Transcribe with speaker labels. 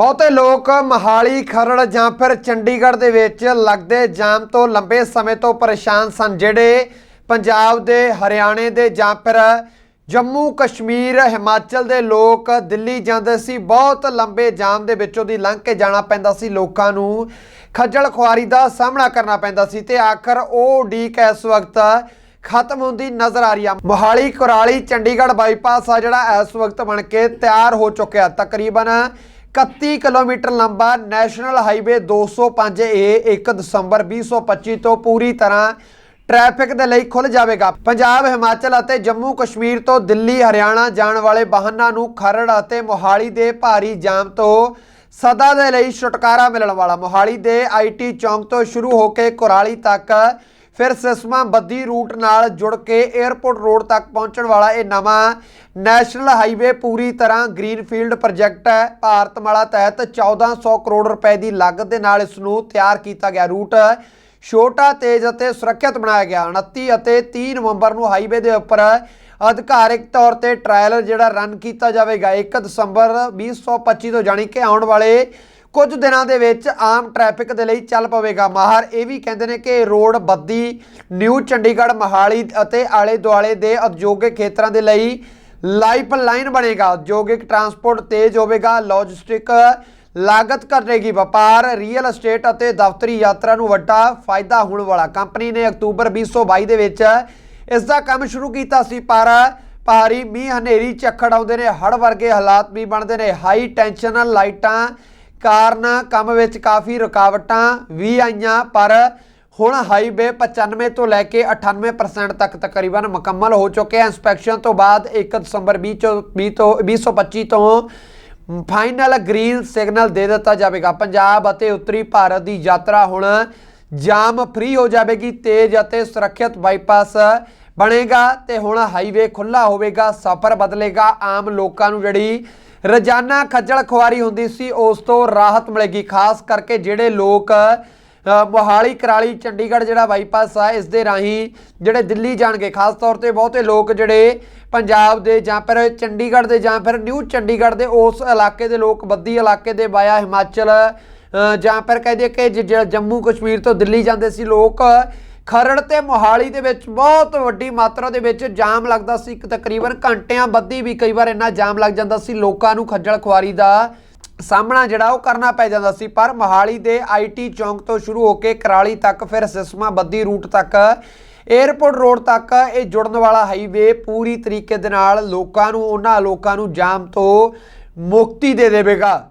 Speaker 1: ਬਹੁਤੇ ਲੋਕ ਮਹਾਲੀ, ਖਰੜ ਜਾਂ ਫਿਰ ਚੰਡੀਗੜ੍ਹ ਦੇ ਵਿੱਚ ਲੱਗਦੇ ਜਾਮ ਤੋਂ ਲੰਬੇ ਸਮੇਂ ਤੋਂ ਪਰੇਸ਼ਾਨ ਸਨ, ਜਿਹੜੇ ਪੰਜਾਬ ਦੇ, ਹਰਿਆਣੇ ਦੇ ਜਾਂ ਫਿਰ ਜੰਮੂ ਕਸ਼ਮੀਰ, ਹਿਮਾਚਲ ਦੇ ਲੋਕ ਦਿੱਲੀ ਜਾਂਦੇ ਸੀ। ਬਹੁਤ ਲੰਬੇ ਜਾਮ ਦੇ ਵਿੱਚੋਂ ਦੀ ਲੰਘ ਕੇ ਜਾਣਾ ਪੈਂਦਾ ਸੀ। ਲੋਕਾਂ ਨੂੰ ਖੱਜਲ ਖੁਆਰੀ ਦਾ ਸਾਹਮਣਾ ਕਰਨਾ ਪੈਂਦਾ ਸੀ ਤੇ ਆਖਰ ਉਹ ਉਡੀਕ ਇਸ ਵਕਤ ਖਤਮ ਹੁੰਦੀ ਨਜ਼ਰ ਆ ਰਹੀ ਆ। ਮੋਹਾਲੀ, ਕੁਰਾਲੀ, ਚੰਡੀਗੜ੍ਹ ਬਾਈਪਾਸ ਆ ਜਿਹੜਾ ਇਸ ਵਕਤ ਬਣ ਕੇ ਤਿਆਰ ਹੋ ਚੁੱਕਿਆ। ਤਕਰੀਬਨ 31 ਕਿਲੋਮੀਟਰ ਲੰਬਾ ਨੈਸ਼ਨਲ ਹਾਈਵੇ 205 ਏ 1 ਦਸੰਬਰ 2025 ਤੋਂ ਪੂਰੀ ਤਰ੍ਹਾਂ ਟ੍ਰੈਫਿਕ ਦੇ ਲਈ ਖੁੱਲ ਜਾਵੇਗਾ। ਪੰਜਾਬ, ਹਿਮਾਚਲ ਅਤੇ ਜੰਮੂ ਕਸ਼ਮੀਰ ਤੋਂ ਦਿੱਲੀ, ਹਰਿਆਣਾ ਜਾਣ ਵਾਲੇ ਵਾਹਨਾਂ ਨੂੰ ਖਰੜ ਅਤੇ ਮੋਹਾਲੀ ਦੇ ਭਾਰੀ ਜਾਮ ਤੋਂ ਸਦਾ ਦੇ ਲਈ ਛੁਟਕਾਰਾ ਮਿਲਣ ਵਾਲਾ। ਮੋਹਾਲੀ ਦੇ ਆਈਟੀ ਚੌਂਕ ਤੋਂ ਸ਼ੁਰੂ ਹੋ ਕੇ ਕੁਰਾਲੀ ਤੱਕ ਫਿਰ ਸਿਸਮਾ ਬੱਦੀ ਰੂਟ ਨਾਲ ਜੁੜ ਕੇ 에ਅਰਪੋਰਟ ਰੋਡ ਤੱਕ ਪਹੁੰਚਣ ਵਾਲਾ ਇਹ ਨਵਾਂ ਨੈਸ਼ਨਲ ਹਾਈਵੇ ਪੂਰੀ ਤਰ੍ਹਾਂ ਗ੍ਰੀਨਫੀਲਡ ਪ੍ਰੋਜੈਕਟ ਹੈ। ਭਾਰਤਮਾਲਾ ਤਹਿਤ 1400 ਕਰੋੜ ਰੁਪਏ ਦੀ ਲਾਗਤ ਦੇ ਨਾਲ ਇਸ ਨੂੰ ਤਿਆਰ ਕੀਤਾ ਗਿਆ ਰੂਟ। ਛੋਟਾ, ਤੇਜ਼ ਅਤੇ ਸੁਰੱਖਿਅਤ ਬਣਾਇਆ ਗਿਆ। 29 ਅਤੇ 30 ਨਵੰਬਰ ਨੂੰ ਹਾਈਵੇ ਦੇ ਉੱਪਰ ਅਧਿਕਾਰਿਕ ਤੌਰ ਤੇ ਟ੍ਰਾਇਲ ਜਿਹੜਾ ਰਨ ਕੀਤਾ ਜਾਵੇਗਾ। 1 ਦਸੰਬਰ 2025 ਤੋਂ ਜਾਣੀ ਕਿ ਆਉਣ ਵਾਲੇ ਕੁਝ ਦਿਨਾਂ ਦੇ ਵਿੱਚ ਆਮ ਟ੍ਰੈਫਿਕ ਦੇ ਲਈ ਚੱਲ ਪਵੇਗਾ ਮਾਹਰ। ਇਹ ਵੀ ਕਹਿੰਦੇ ਨੇ ਕਿ ਰੋਡ ਬੱਦੀ, ਨਿਊ ਚੰਡੀਗੜ੍ਹ, ਮਹਾਲੀ ਅਤੇ ਆਲੇ ਦੁਆਲੇ ਦੇ ਉਦਯੋਗਿਕ ਖੇਤਰਾਂ ਦੇ ਲਈ ਲਾਈਫ ਲਾਈਨ ਬਣੇਗਾ। ਉਦਯੋਗਿਕ ਟਰਾਂਸਪੋਰਟ ਤੇਜ਼ ਹੋਵੇਗਾ, ਲੌਜਿਸਟਿਕ ਲਾਗਤ ਘਟੇਗੀ। ਵਪਾਰ, ਰੀਅਲ ਏਸਟੇਟ ਅਤੇ ਦਫ਼ਤਰੀ ਯਾਤਰਾ ਨੂੰ ਵੱਡਾ ਫਾਇਦਾ ਹੋਣ ਵਾਲਾ। ਕੰਪਨੀ ਨੇ ਅਕਤੂਬਰ 2022 ਦੇ ਵਿੱਚ ਇਸ ਦਾ ਕੰਮ ਸ਼ੁਰੂ ਕੀਤਾ ਸੀ, ਪਰ ਭਾਰੀ ਮੀਂਹ ਹਨੇਰੀ ਝੱਖੜ ਆਉਂਦੇ ਨੇ। ਹੜ ਵਰਗੇ ਹਾਲਾਤ ਵੀ ਬਣਦੇ ਨੇ। ਹਾਈ ਟੈਂਸ਼ਨ ਲਾਈਟਾਂ ਕਾਰਨ ਕੰਮ ਵਿੱਚ ਕਾਫੀ ਰੁਕਾਵਟਾਂ ਵੀ ਆਈਆਂ, ਪਰ ਹੁਣ ਹਾਈਵੇ 95 ਤੋਂ ਲੈ ਕੇ 98% ਤੱਕ ਤਕਰੀਬਨ ਮੁਕੰਮਲ ਹੋ ਚੁੱਕੇ ਹੈ ਇਨਸਪੈਕਸ਼ਨ ਤੋਂ ਬਾਅਦ 1 ਦਸੰਬਰ 20 ਤੋਂ 20 ਤੋਂ 2025 ਤੋਂ ਫਾਈਨਲ ਗ੍ਰੀਨ ਸਿਗਨਲ ਦੇ ਦਿੱਤਾ ਜਾਵੇਗਾ। ਪੰਜਾਬ ਅਤੇ ਉੱਤਰੀ ਭਾਰਤ ਦੀ ਯਾਤਰਾ ਹੁਣ ਜਾਮ ਫ੍ਰੀ ਹੋ ਜਾਵੇਗੀ, ਤੇਜ਼ ਅਤੇ ਸੁਰੱਖਿਅਤ ਬਾਈਪਾਸ ਬਣੇਗਾ ਤੇ ਹੁਣ ਹਾਈਵੇ ਖੁੱਲਾ ਹੋਵੇਗਾ, ਸਫ਼ਰ ਬਦਲੇਗਾ। ਆਮ ਲੋਕਾਂ ਨੂੰ ਜਿਹੜੀ ਰੋਜ਼ਾਨਾ ਖੱਜਲ ਖੁਆਰੀ ਹੁੰਦੀ ਸੀ, ਉਸ ਤੋਂ ਰਾਹਤ ਮਿਲੇਗੀ। ਖਾਸ ਕਰਕੇ ਜਿਹੜੇ ਲੋਕ ਮੋਹਾਲੀ, ਕਰਾਲੀ, ਚੰਡੀਗੜ੍ਹ ਜਿਹੜਾ ਬਾਈਪਾਸ ਆ, ਇਸ ਦੇ ਰਾਹੀਂ ਜਿਹੜੇ ਦਿੱਲੀ ਜਾਣਗੇ, ਖਾਸ ਤੌਰ ਤੇ ਬਹੁਤੇ ਲੋਕ ਜਿਹੜੇ ਪੰਜਾਬ ਦੇ ਜਾਂ ਫਿਰ ਚੰਡੀਗੜ੍ਹ ਦੇ ਜਾਂ ਫਿਰ ਨਿਊ ਚੰਡੀਗੜ੍ਹ ਦੇ, ਉਸ ਇਲਾਕੇ ਦੇ ਲੋਕ, ਬੱਦੀ ਇਲਾਕੇ ਦੇ ਬਾਇਆ ਹਿਮਾਚਲ ਜਾਂ ਫਿਰ ਕਹਦੇ ਕਿ ਜੰਮੂ ਕਸ਼ਮੀਰ ਤੋਂ ਦਿੱਲੀ ਜਾਂਦੇ ਸੀ। ਲੋਕ ਖਰੜ ਤੇ ਮੋਹਾਲੀ ਦੇ ਵਿੱਚ ਬਹੁਤ ਵੱਡੀ ਮਾਤਰਾ ਦੇ ਵਿੱਚ ਜਾਮ ਲੱਗਦਾ ਸੀ। ਇੱਕ ਤਕਰੀਬਨ ਘੰਟਿਆਂ ਬੱਧੀ ਵੀ ਕਈ ਵਾਰ ਇੰਨਾ ਜਾਮ ਲੱਗ ਜਾਂਦਾ ਸੀ, ਲੋਕਾਂ ਨੂੰ ਖੱਜਲ ਖੁਆਰੀ ਦਾ ਸਾਹਮਣਾ ਜਿਹੜਾ ਉਹ ਕਰਨਾ ਪੈ ਜਾਂਦਾ ਸੀ। ਪਰ ਮੋਹਾਲੀ ਦੇ ਆਈਟੀ ਚੌਂਕ ਤੋਂ ਸ਼ੁਰੂ ਹੋ ਕੇ ਕਰਾਲੀ ਤੱਕ, ਫਿਰ ਸਿਸਮਾ ਬੱਦੀ ਰੂਟ ਤੱਕ 에ਅਰਪੋਰਟ ਰੋਡ ਤੱਕ ਇਹ ਜੁੜਨ ਵਾਲਾ ਹਾਈਵੇ ਪੂਰੀ ਤਰੀਕੇ ਦੇ ਨਾਲ ਲੋਕਾਂ ਨੂੰ, ਉਹਨਾਂ ਲੋਕਾਂ ਨੂੰ ਜਾਮ ਤੋਂ ਮੁਕਤੀ ਦੇ ਦੇਵੇਗਾ।